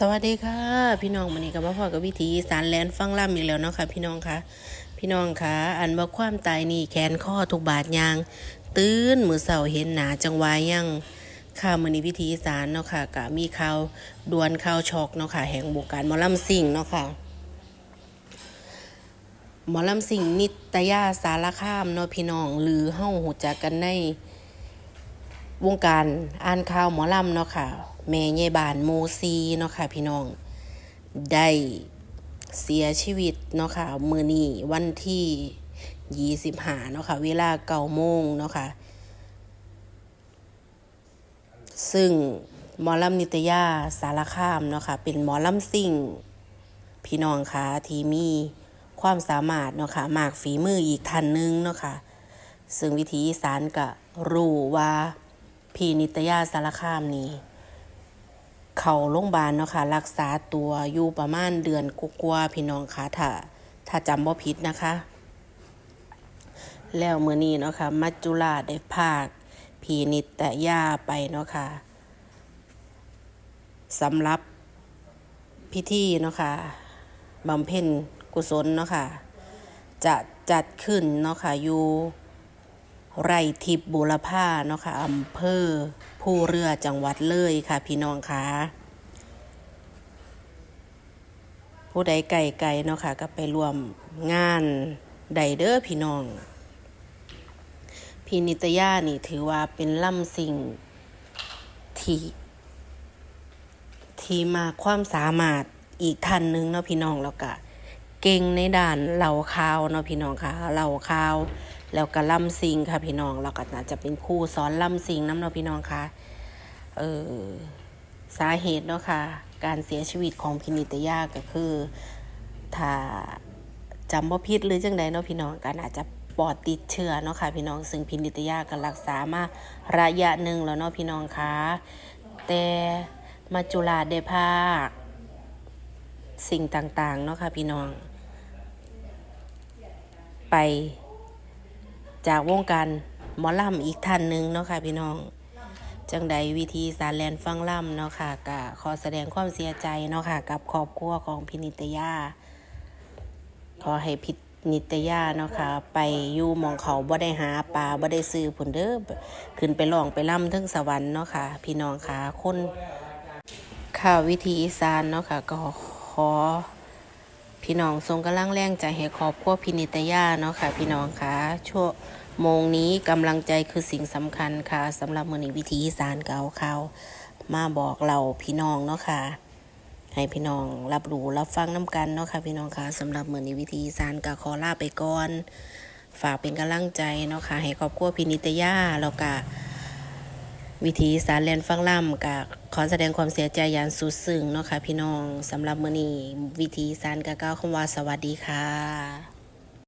สวัสดีค่ะ พี่น้องวันนี้ก็มาพอกับวิธีสารแลนฟังล่ำอีกแล้วเนาะค่ะ พี่น้องคะพี่น้องคะอันว่าความตายนี่แขนข้อทุกบาทยาง ตื่นมือเสาเห็นหนาจังวายยังข่าวมือนี้วิธีสารเนาะค่ะก็มีข่าวดวนข่าวช็อกเนาะค่ะ แห่งบุกการหมอลำสิงเนาะค่ะหมอลำสิงนิตยาสารคามเนาะพี่น้องหรือเฮ้าหูจักกันในวงการอ่านข่าวหมอลำเนาะค่ะ แม่ยายบานโมซีเนาะค่ะพี่น้อง ได้เสียชีวิตเนาะค่ะมือนี้วันที่ยี่สิบห้าเนาะค่ะเวลาเก้าโมงเนาะค่ะ ซึ่งหมอลำนิตยาสารคามเนาะค่ะเป็นหมอลำซิ่ง พี่น้องคะที่มีความสามารถเนาะค่ะมากฝีมืออีกท่านหนึงเนาะค่ะซึ่งวิธีสารก็รู้ว่าพี่นิตยาสารคามนี่ เขาโรงพยาบาลเนาะค่ะรักษาตัวอยู่ประมาณเดือนกว่าๆพี่น้องคะถ้าถ้าจำบ่ผิดนะคะ แล้วมื้อนี้เนาะค่ะมัจจุราชได้พากพี่นิตยาไปเนาะค่ะสำหรับพิธีเนาะค่ะบำเพ็ญกุศลเนาะค่ะจะจัดขึ้นเนาะค่ะอยู่ ไร่ทิพย์บุรพาเนาะค่ะอำเภอผู้เรือจังหวัดเลยค่ะ พี่น้องคะผู้ใดไก่ไก่เนาะค่ะ ก็ไปรวมงานใดเด้อพี่น้อง พี่นิตยานี่ถือว่าเป็นล่ำสิ่งที่ที่มาความสามารถอีกท่านหนึงเนาะพี่น้องแล้วก็เก่งในด้านเหล่าข่าวเนาะพี่น้องค่ะเหล่าข่าว แล้วก็ล่ำซิงค่ะพี่น้องแล้วก็น่าจะเป็นครูสอนล่ำซิงน้ำเนาะพี่น้องค่ะเออสาเหตุเนาะค่ะ การเสียชีวิตของพินิตยาก็คือ ถ้าจำบ่ผิดหรือจังใดเนาะพี่น้องก็อาจจะปอดติดเชื้อเนาะค่ะพี่น้องซึ่งพินิตยาก็รักษามาระยะหนึ่งแล้วเนาะพี่น้องค่ะแต่มาจุฬาได้ภาคสิ่งต่างๆเนาะค่ะพี่น้อง ไป จากวงการหมอลำอีกท่านหนึ่งเนาะค่ะพี่น้อง จังใดวิธีสารแลนฟังล่ำเนาะค่ะก็ขอแสดงความเสียใจเนาะค่ะ กับครอบครัวของพินิตยา ขอให้พินิตยาเนาะค่ะ ไปอยู่มองเขาบ่ได้หาปลาบ่ได้ซื้อผลเด้อขึ้นไปร้องไปล่ำถึงสวรรค์เนาะค่ะ พี่น้องค่ะคนข่าววิธีอีสานเนาะค่ะ ก็ขอ พี่น้องทรงกำลังแรงใจให้ครอบครัวพินิตยาเนาะค่ะ พี่น้องค่ะช่วโมงนี้กำลังใจคือสิ่งสำคัญค่ะสำหรับมือนี้วิธีสานเก่าข่ามาบอกเราพี่น้องเนาะค่ะ ให้พี่น้องรับรู้รับฟังน้กันเนาะค่ะ พี่น้องค่ะสำหรับมือนี้วิธีสานก็ขอลาไปก่อน ฝากเป็นกำลังใจเนาะค่ะให้ครอบครัวพินิตยาแล้วก็ วิธีสารแลนฟังล่ำกับขอแสดงความเสียใจอย่างสุดซึ้งเนาะค่ะพี่น้องสำหรับมือนี้วิธีสานก็กล่าวคำว่าสวัสดีค่ะ